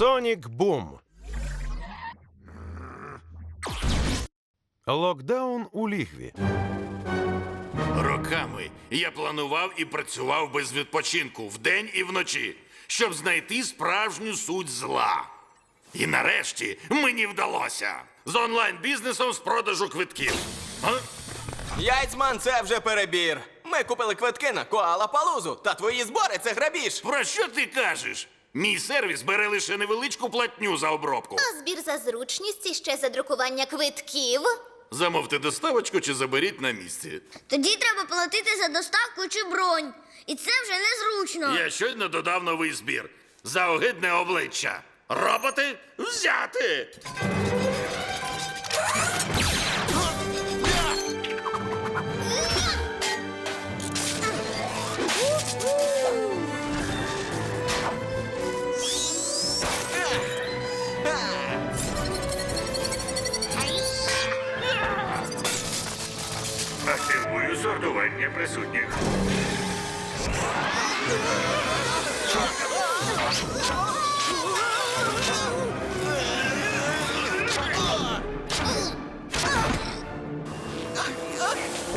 Сонік Бум. Локдаун у лігві. Роками я планував і працював без відпочинку вдень і вночі, щоб знайти справжню суть зла. І нарешті мені вдалося з онлайн-бізнесом з продажу квитків. А? Яйцман, це вже перебір. Ми купили квитки на Коала Палузу, та твої збори це грабіж. Про що ти кажеш? Мій сервіс бере лише невеличку платню за обробку. А збір за зручність і ще за друкування квитків. Замовте доставочку чи заберіть на місці. Тоді треба платити за доставку чи бронь. І це вже незручно. Я щойно додав новий збір за огидне обличчя. Роботи взяти.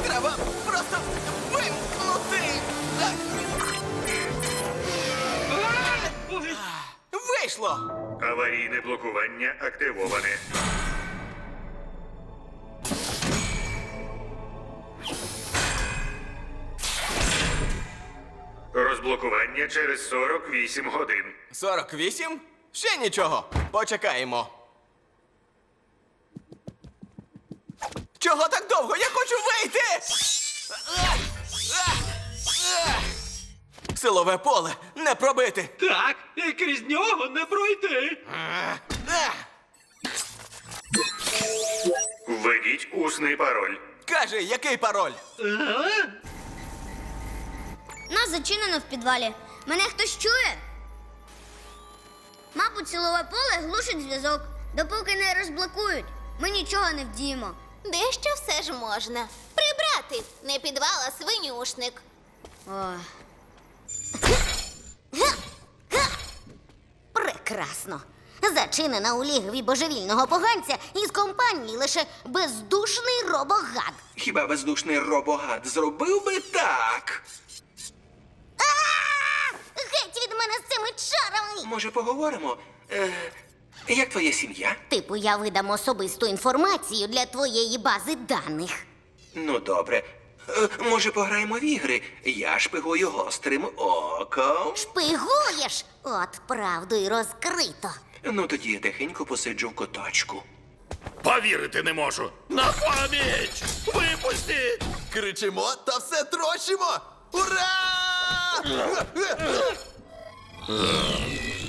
Треба просто вимкнути. Вийшло! Аварійне блокування активоване. Розблокування через 48 годин. 48? Ще нічого. Почекаємо. Чого так довго? Я хочу вийти! Силове поле не пробити. Так, і крізь нього не пройти. Введіть усний пароль. Кажи, який пароль? Нас зачинено в підвалі. Мене хтось чує? Мабуть, силове поле глушить зв'язок. Допоки не розблокують, ми нічого не вдіємо. Дещо все ж можна. Прибрати, не підвал, а свинюшник. Ох. Прекрасно. Зачинена у лігві божевільного поганця із компанії лише бездушний робогад. Хіба бездушний робогад зробив би так? Може, поговоримо? Е, як твоя сім'я? Типу, я видам особисту інформацію для твоєї бази даних. Ну, добре. Е, може, пограємо в ігри? Я шпигую гострим оком. Шпигуєш? От правду й розкрито. Ну, тоді я тихенько посиджу в куточку. Повірити не можу. На пам'ять! Випустіть! Кричимо та все трощимо! Ура!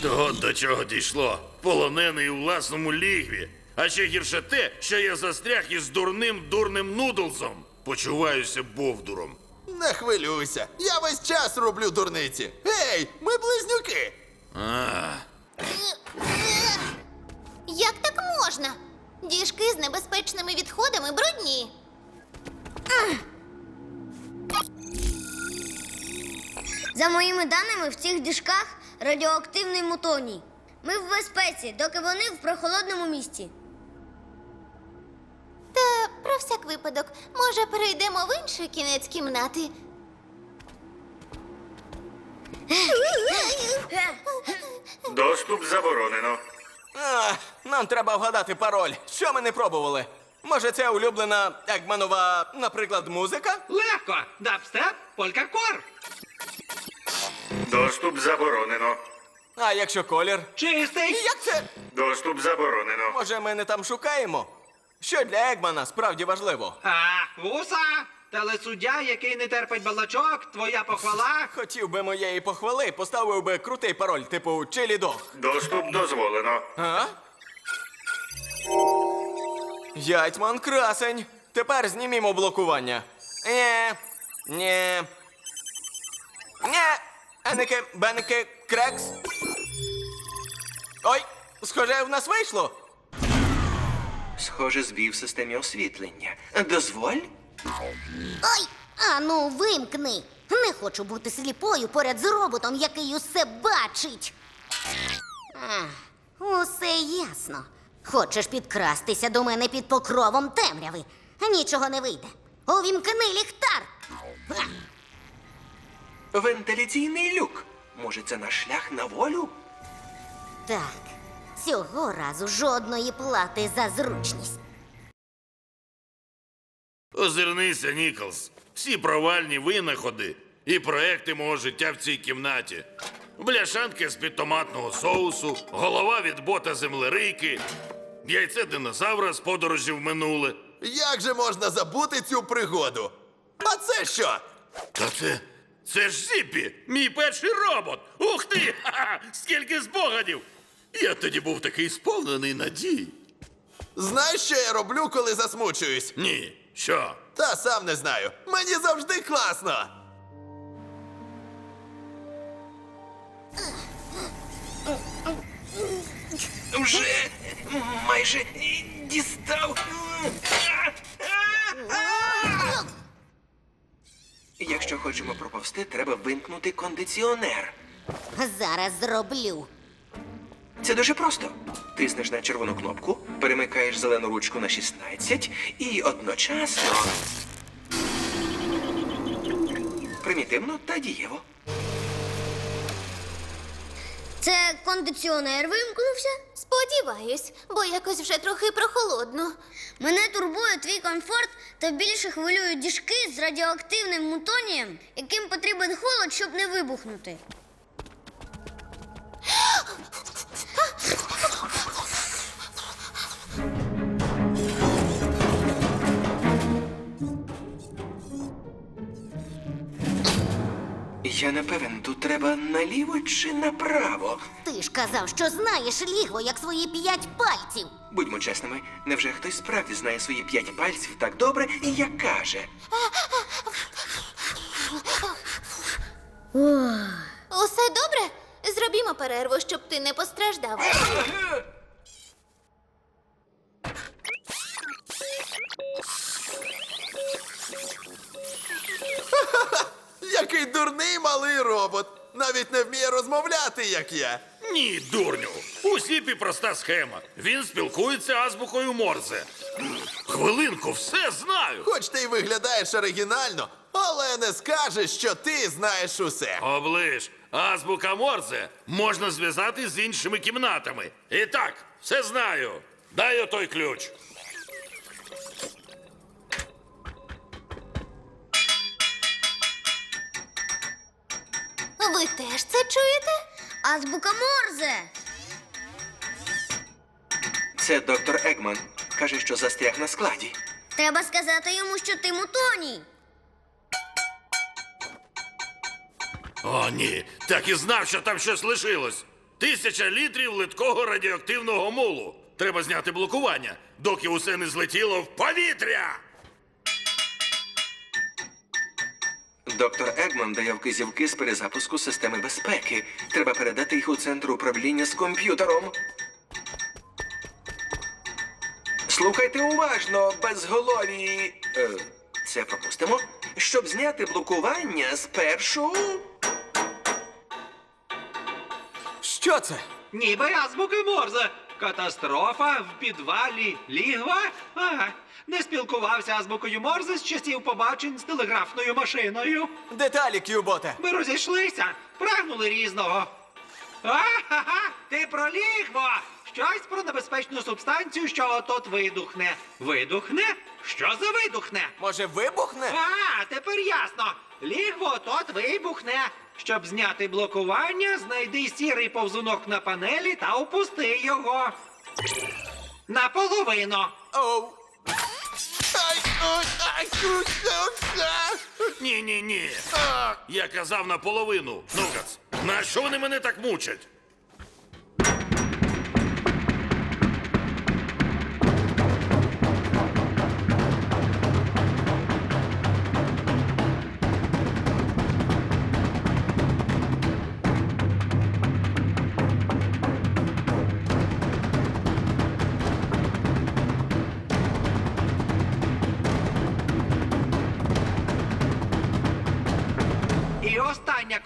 То до чого дійшло. Полонений у власному лігві. А ще гірше те, що я застряг із дурним дурним нудлзом. Почуваюся бовдуром. Не хвилюйся, я весь час роблю дурниці. Гей, ми близнюки. Як так можна? Діжки з небезпечними відходами брудні. За моїми даними, в цих діжках радіоактивний мутоній. Ми в безпеці, доки вони в прохолодному місці. Та про всяк випадок, може, перейдемо в інший кінець кімнати. Доступ заборонено. А, нам треба вгадати пароль. Що ми не пробували? Може, це улюблена Егманова, наприклад, музика? Легко. Дабстеп, полькакор. Доступ заборонено. А якщо колір? Чистий. Як це? Доступ заборонено. Може, ми не там шукаємо? Що для Егмана справді важливо? А, вуса. Телесуддя, який не терпить балачок, твоя похвала. Хотів би моєї похвали, поставив би крутий пароль, типу Чилі Дог. Доступ дозволено. А? Яйцман красень. Тепер знімімо блокування. Ні. Ні. Ні. Еники, беники, крекс. Ой, схоже, в нас вийшло. Схоже, збій в системі освітлення. Дозволь? Ой, ану, вимкни. Не хочу бути сліпою поряд з роботом, який усе бачить. Ах, Усе ясно. Хочеш підкрастися до мене під покровом темряви. Нічого не вийде. Увімкни ліхтар. Га! Вентиляційний люк. Може, це наш шлях на волю? Так, цього разу жодної плати за зручність. Озирнися, Ніколс. Всі провальні винаходи і проекти мого життя в цій кімнаті. Бляшанки з-під томатного соусу, голова від бота землерийки, яйце динозавра з подорожі в минуле. Як же можна забути цю пригоду? А це що? Та це. Це ж Зіппі, мій перший робот. Ух ти! Ха-ха! Скільки спогадів! Я тоді був такий сповнений надій. Знаєш, що я роблю, коли засмучуюсь? Ні, що? Та сам не знаю. Мені завжди класно. Вже майже дістав. Якщо хочемо проповсти, треба вимкнути кондиціонер. Зараз зроблю. Це дуже просто. Тиснеш на червону кнопку, перемикаєш зелену ручку на 16 і одночасно. Примітивно та дієво. Це кондиціонер вимкнувся? Сподіваюсь, бо якось вже трохи прохолодно. Мене турбує твій комфорт та більше хвилюють діжки з радіоактивним мутонієм, яким потрібен холод, щоб не вибухнути. Я не певен, тут треба наліво чи направо. Ти ж казав, що знаєш лігво, як свої п'ять пальців. Будьмо чесними, невже хтось справді знає свої п'ять пальців так добре, як каже? Усе добре? Зробімо перерву, щоб ти не постраждав. Який дурний малий робот. Навіть не вміє розмовляти, як я. Ні, дурню. У Зіпі проста схема. Він спілкується азбукою Морзе. Хвилинку, все знаю. Хоч ти й виглядаєш оригінально, але не скажеш, що ти знаєш усе. Оближ, азбука Морзе можна зв'язати з іншими кімнатами. І так, все знаю. Дай отой ключ. Ви теж це чуєте? Азбука Морзе. Це доктор Егман. Каже, що застряг на складі. Треба сказати йому, що ти мутоній. О, ні, так і знав, що там щось лишилось. Тисяча літрів литкого радіоактивного мулу. Треба зняти блокування, доки усе не злетіло в повітря. Доктор Егман дає вказівки з перезапуску системи безпеки. Треба передати їх у центр управління з комп'ютером. Слухайте уважно, безголові. Е, це пропустимо. Щоб зняти блокування, спершу. Що це? Ніби азбуки Морзе. Катастрофа в підвалі лігва? Ага. Не спілкувався азбукою Морзе з часів побачень з телеграфною машиною. Деталі, к'юботе. Ми розійшлися, прагнули різного. А-ха-ха! Ти про лігво! Щось про небезпечну субстанцію, що отот видухне. Видухне? Що за видухне? Може, вибухне? А, тепер ясно. Лігво тот вибухне. Щоб зняти блокування, знайди сірий повзунок на панелі та опусти його. Наполовину. Оу. Ай, ой, ай, ой, ой, ай. Ні, ні, ні. Я казав наполовину. Ну-кац, на що вони мене так мучать?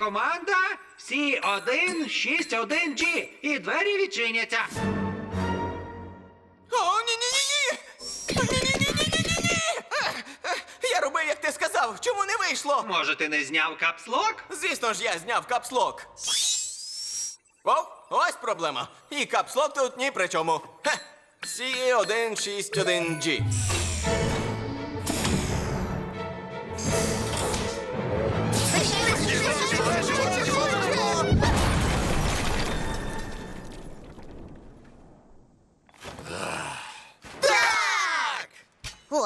І остання команда C161G і двері відчиняться. О, ні, ні, ні, ні! Ні-ні-ні-ні-ні-ні! Я робив, як ти сказав. Чому не вийшло? Може, ти не зняв капслок? Звісно ж, я зняв капслок. О, ось проблема. І капслок тут ні при чому. Хе. C161G.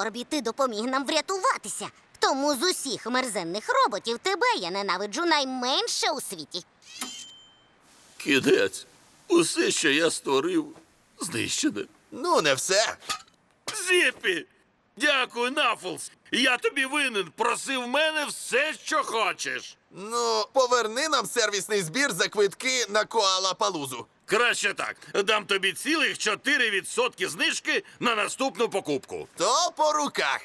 Орбі, ти допоміг нам врятуватися. Тому з усіх мерзенних роботів тебе я ненавиджу найменше у світі. Кінець. Усе, що я створив, знищене. Ну, не все. Зіпі! Дякую, Нафлс! Я тобі винен. Просив мене все, що хочеш. Ну, поверни нам сервісний збір за квитки на коала палузу. Краще так. Дам тобі цілих 4% знижки на наступну покупку. То по руках.